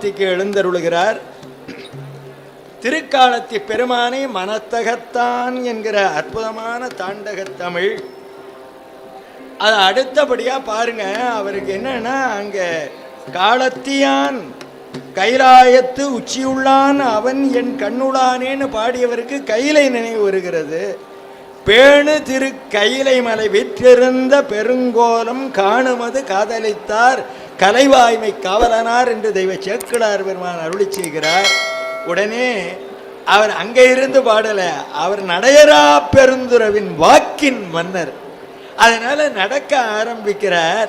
திருக்காலத்திக்கு எழுந்தருளுகிறார். திருக்காலத்தி பெருமானை மனத்தகத்தான் என்கிற அற்புதமான தாண்டக தமிழ். அது அடுத்தபடியா பாருங்க அவருக்கு என்னன்னா அங்க காலத்தியான் கைலாயத்து உச்சியுள்ளான் அவன் என் கண்ணுளானேன்னு பாடியவருக்கு கைலை நினைவு வருகிறது. பேணு திரு கைலை மலை விற்றிருந்த பெருங்கோலம் காணுமது காதலித்தார். கலைவாய்மை காவலனார் என்று தெய்வ சேக்கிழார் பெருமான் அருளி செய்கிறார். உடனே அவர் அங்கே இருந்து பாடலை. அவர் நடையரா பெருந்துறவின் வாக்கின் மன்னர். அதனால நடக்க ஆரம்பிக்கிறார்.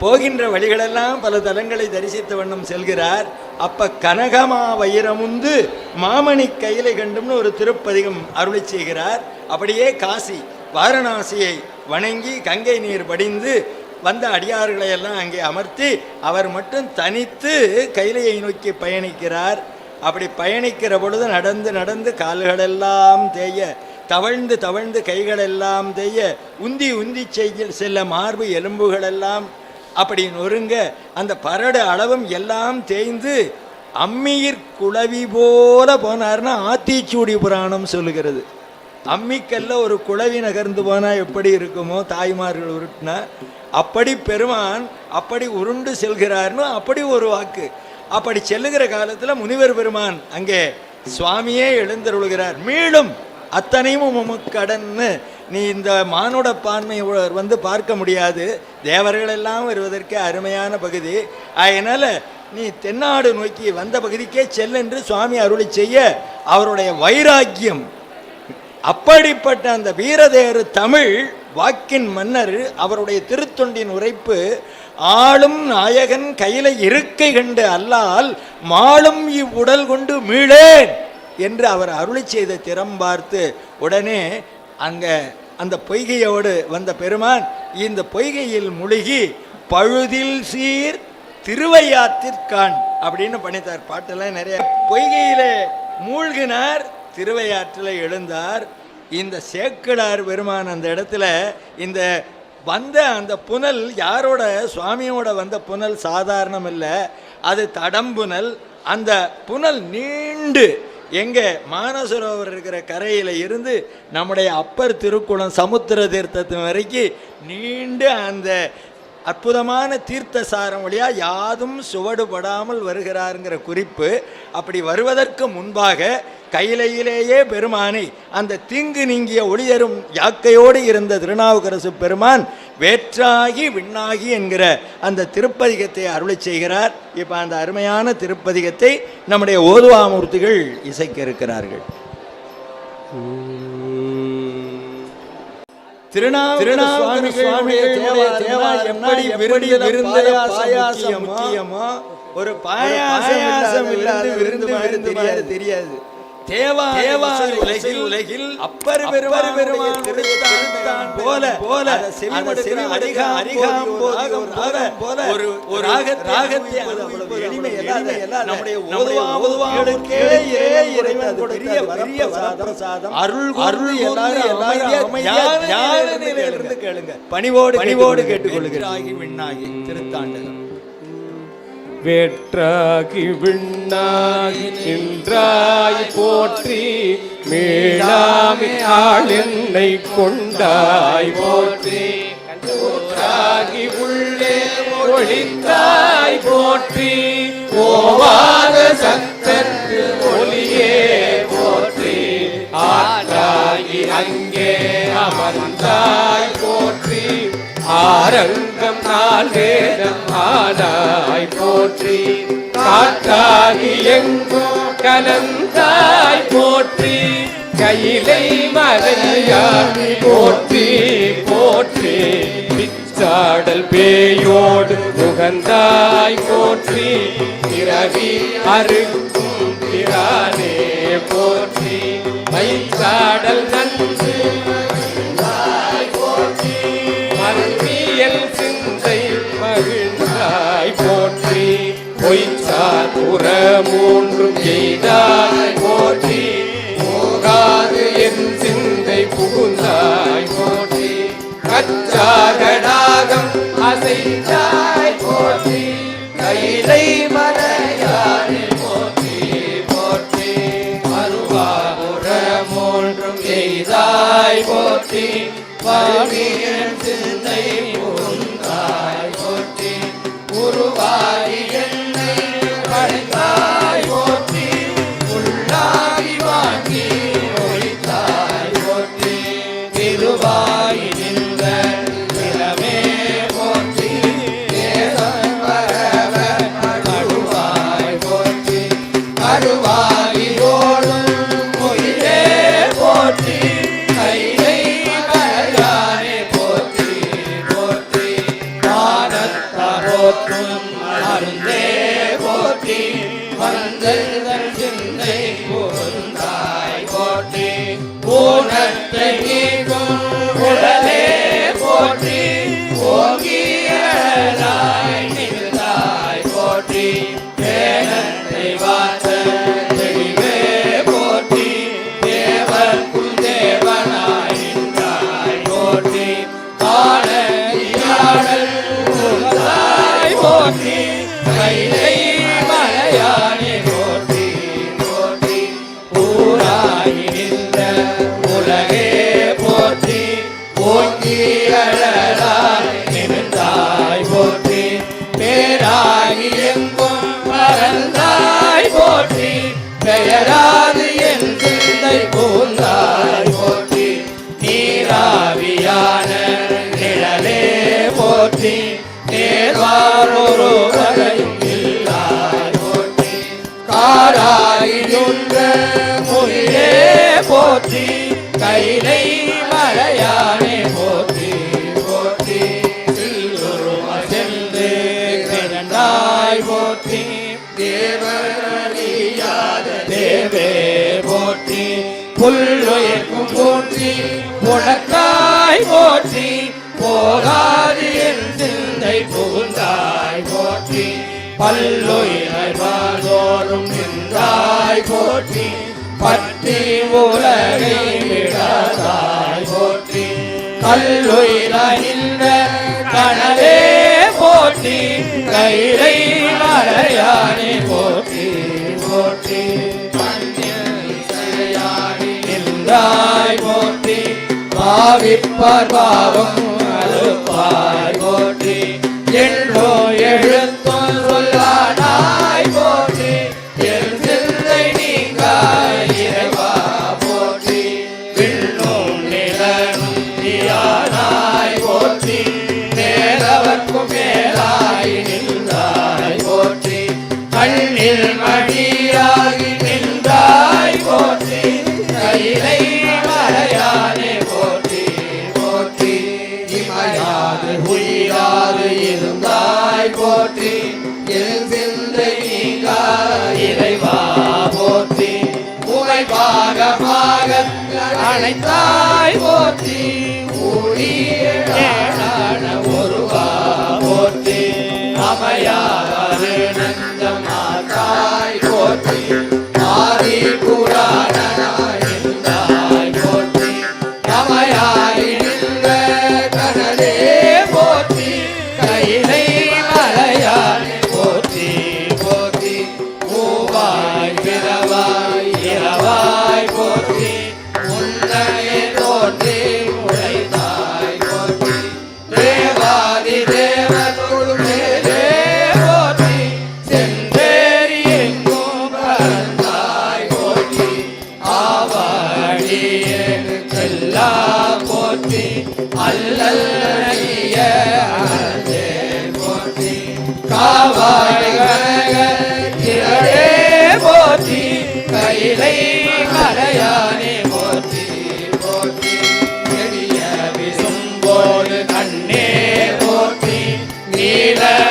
போகின்ற வழிகளெல்லாம் பல தலங்களை தரிசித்த வண்ணம் செல்கிறார். அப்ப கனகமா வைரமுந்து மாமணி கையிலை கண்டும்னு ஒரு திருப்பதிகம் அருளி செய்கிறார். அப்படியே காசி வாரணாசியை வணங்கி கங்கை நீர் வடிந்து வந்த அடியார்களை எல்லாம் அங்கே அமர்த்தி அவர் மட்டும் தனித்து கைலையை நோக்கி பயணிக்கிறார். அப்படி பயணிக்கிற பொழுது நடந்து நடந்து கால்களெல்லாம் தேய தவழ்ந்து தவழ்ந்து கைகளெல்லாம் தேய உந்தி உந்தி செய்ய செல்ல மார்பு எலும்புகளெல்லாம் அப்படி நொறுங்க அந்த பரடு அளவும் எல்லாம் தேய்ந்து அம்மியிற் குளவி போல போனார்னா ஆத்திச்சூடி புராணம் சொல்லுகிறது. அம்மிக்கல்ல ஒரு குழவி நகர்ந்து போனால் எப்படி இருக்குமோ தாய்மார்கள் உருட்டினா அப்படி பெருமான் அப்படி உருண்டு செல்கிறார்னு அப்படி ஒரு வாக்கு. அப்படி செல்லுகிற காலத்தில் முனிவர் பெருமான் அங்கே சுவாமியே எழுந்தருளுகிறார். மீளும் அத்தனையும் உமக்கடன்னு நீ இந்த மானுட பான்மை வந்து பார்க்க முடியாது. தேவர்கள் எல்லாம் வருவதற்கு அருமையான பகுதி. அதனால் நீ தென்னாடு நோக்கி வந்த பகுதிக்கே செல்லென்று சுவாமி அருளை செய்ய அவருடைய வைராக்கியம் அப்படிப்பட்ட அந்த வீரதேறு தமிழ் வாக்கின் மன்னர் அவருடைய திருத்தொண்டின் உரைப்பு ஆளும் நாயகன் கையில இருக்கை கண்டு அல்லால் மாளும் இவ்வுடல் கொண்டு மீளேன் என்று அவர் அருளி செய்த திறம் பார்த்து உடனே அங்க அந்த பொய்கையோடு வந்த பெருமான் இந்த பொய்கையில் முழுகி பழுதில் சீர் திருவையாத்திற்கான் அப்படின்னு பண்ணித்தார் பாட்டெல்லாம் நிறைய. பொய்கையிலே மூழ்கினார் திருவையாற்றில் எழுந்தார். இந்த சேக்கிழார் பெருமான் அந்த இடத்துல இந்த வந்த அந்த புனல் யாரோட சுவாமியோட வந்த புனல் சாதாரணம் இல்லை. அது தடம்புனல் அந்த புனல் நீண்டு எங்கே மானசரோவர் இருக்கிற கரையில் இருந்து நம்முடைய அப்பர் திருக்குளம் சமுத்திர தீர்த்தத்தின் வரைக்கும் நீண்டு அந்த அற்புதமான தீர்த்த சாரம் வழியாக யாதும் சுவடுபடாமல் வருகிறாருங்கிற குறிப்பு. அப்படி வருவதற்கு முன்பாக கையிலையிலேயே பெருமானை அந்த தீங்கு நீங்கிய ஒளியரும் யாக்கையோடு இருந்த திருநாவுக்கரசு பெருமான் வேற்றாகி விண்ணாகி என்கிற அந்த திருப்பதிகத்தை அருளி செய்கிறார். இப்போ அந்த அருமையான திருப்பதிகத்தை நம்முடைய ஓதுவாமூர்த்திகள் இசைக்க இருக்கிறார்கள் ஒரு பாயாசம் இல்லாத விருந்து தெரியாது. தெரியாது. தேவா தேவா உலகில் உலகில் அப்பர் பெருமாறு பெருமான் திருத்தான் போல போல செவிமடுக்கிற அதிக அதிகம் போதும் போல போல ஒரு ஒரு ராக ராகத்தை அது அவ்வளவு எளிமை இல்லாத நம்முடைய ஓதுவா ஓதுவாவுக்கே இறைவன் கொடுத்த பெரிய வரப்பிரசாதம் அருள் அருள் எல்லாரும் எல்லாரும் நிலையிலிருந்து கேளுங்க பணிவோடு பணிவோடு கேட்டுக்கொள்கிறாகி விண்ணாகி திருத்தாண்டகம் வேற்றாகி விண்ணாகி நின்றாய் போற்றி மேலாமி ஆள் என்னை கொண்டாய் போற்றி. ஊற்றாகி உள்ளே ஒளித்தாய் போற்றி போவாத சத்தத்து ஒளியே போற்றி. ஆற்றாகி அங்கே அமர்ந்தாய் போற்றி. ஆரங்கம் நாள் வேதம் ஆனாய் எங்கோ கலந்தாய் போற்றி கையிலை மலையாடி போற்றி போற்றி பிச்சாடல் பேயோடு முகந்தாய் போற்றி பிறவி அருகும் பிரானே போற்றி பைச்சாடல் நன்றி பொய்ச்சார் புற மூன்றும் எய்தாய் போற்றி. போகாது என் சிந்தை புகுந்தாய் போற்றி. கச்சாகடாகம் அசைந்தாய் போற்றி. கைலை மலையாறு போற்றி போற்றி. அருவா புற மூன்றும் எய்தாய் போற்றி. பரமீன் சிந்தை போ திருவாயி நின்ற நிலமே போற்றி தேசம் வரவ அருவாய் போற்றி அருவாகி ஓடும் உயிரே போற்றி கையை மலையானே போற்றி போற்றி வானத்தாரோற்றும் அருந்தே போற்றி வந்தல் சிந்தை பொருந்தாய் போற்றி ஊனத்தை ஓங்கியலாய் நின்றாய் போற்றி. பேராகி எங்கும் பறந்தாய் போற்றி. பெயராது என் சிந்தை பூந்தாய் போற்றி. நீராவியான நிழலே போற்றி. நேர்வாரொரு வரையும் இல்லாய் போற்றி. நின்ற மொழியே போற்றி. கைலை மலையானே புல்லுயர்க்கும் போற்றி உனக்காய் போற்றி போகாது என் சிந்தை புகுந்தாய் போற்றி. பல்லுயிரை வாழ்வோரும் நின்றாய் போற்றி பற்றி உலகை விடாதாய் போற்றி. கல்லுயிராய் நின்ற கனவே போற்றி கயிறை மலையானே போற்றி போற்றி. பாவிப்பார் பாவம் அழுப்பாய் போற்றி. என்றோ எழுத்தும் சொல்லானாய் போற்றி. என் சிந்தை நீங்காய் இறைவா போற்றி. விண்ணும் நிலனும் தியானாய் போற்றி. மேலவர்க்கும் மேலாய் நின்றாய் போற்றி. கண்ணில் மடியாகி நின்றாய் போற்றி. கையிலை அழைத்தாய் Healer.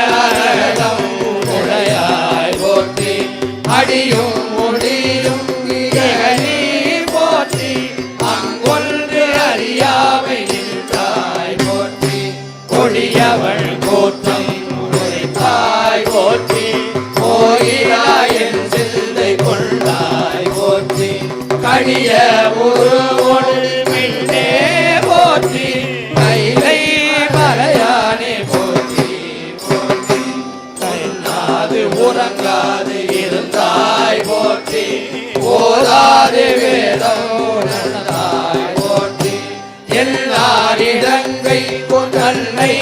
கொன்னை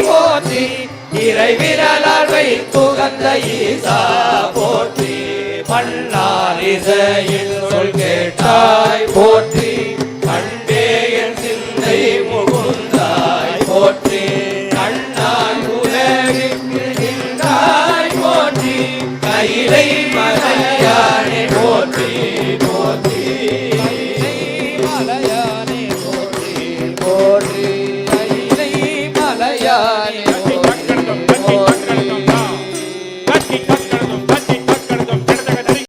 போற்றி இறைவிரலால் வைத்துகந்த ஈசா போற்றி. பன்னார் இசையில் சொல் கேட்டாய் போற்றி. கண்டே என் சிந்தை முகுந்தாய் போற்றி.